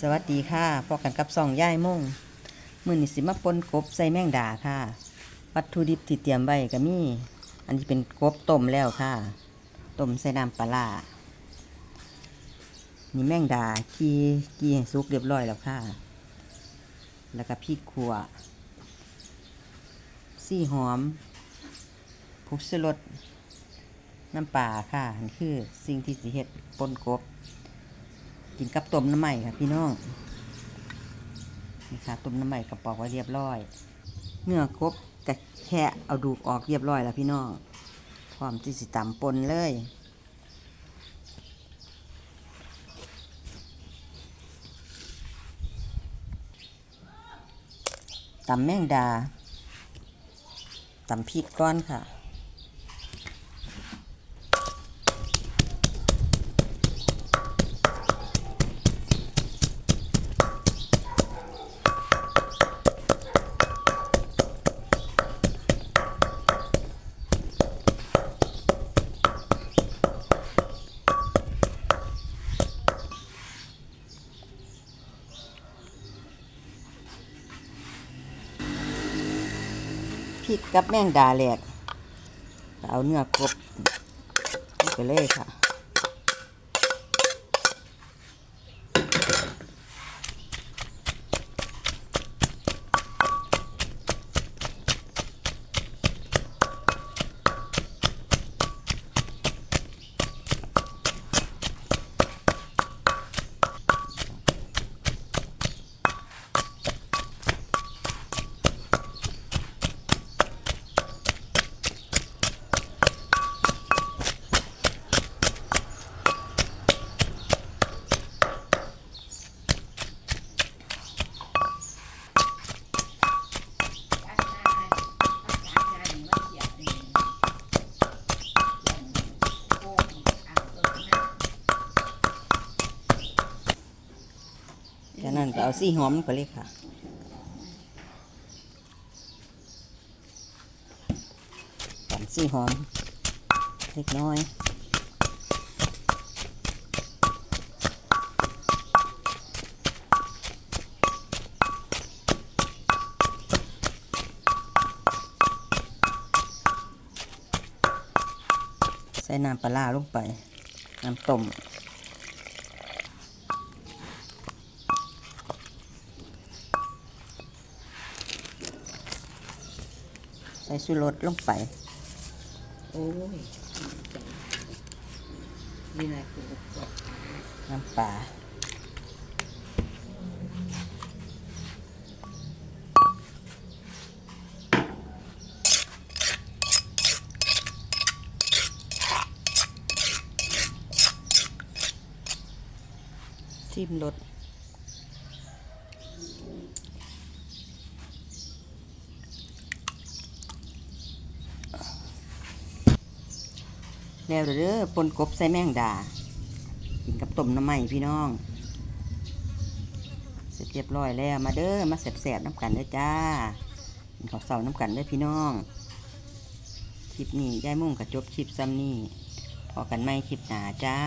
สวัสดีค่ะพอกันกับสองย่ายม่งมือนี่สิมาปนกบใส่แมงดาค่ะ วัตถุดิบที่เตรียมไว้ก็มี อันนี้เป็นกบต้มแล้วค่ะต้มใส่น้ำปลานี่แมงดากีกีให้สุกเรียบร้อยแล้วค่ะ แล้วก็พริกขัวซี่หอมผงชูรสน้ำปลาค่ะนี่คือสิ่งที่สิเฮ็ดปนกบ กินกับต้มน้ำใหม่ค่ะพี่น้องนี่ค่ะต้มน้ำใหม่กระปอกไว้เรียบร้อย เนื้อกบกะแค่เอาดูกออกเรียบร้อยแล้วพี่น้องพร้อมที่สิตำปนเลยตำแมงดาตำพริกก้อนค่ะ พริกกับแมงดาแหลกเอาเนื้อกบไปเลยค่ะ จากนั้นก็เอาซี่หอมไปเลยค่ะ ตำซี่หอม เล็กน้อยใส่น้ำปลาลงไป น้ำต้ม ใส่ชูรสลงไป โอ้ยนี่นายคือน้ำปลาจิ้มรส แล้วเด้อปนกบใส่แมงดา กินกับต้มน้ำไหม้พี่น้อง เสร็จเรียบร้อยแล้วมาเด้อมาแสบๆน้ำกันเด้อจ้ากินข้าวเสาน้ำกันเด้อพี่น้องคลิปนี้ยายมุ่งกับจบคลิปซ้ำนี่พอกันไม่คลิปหนาจ้า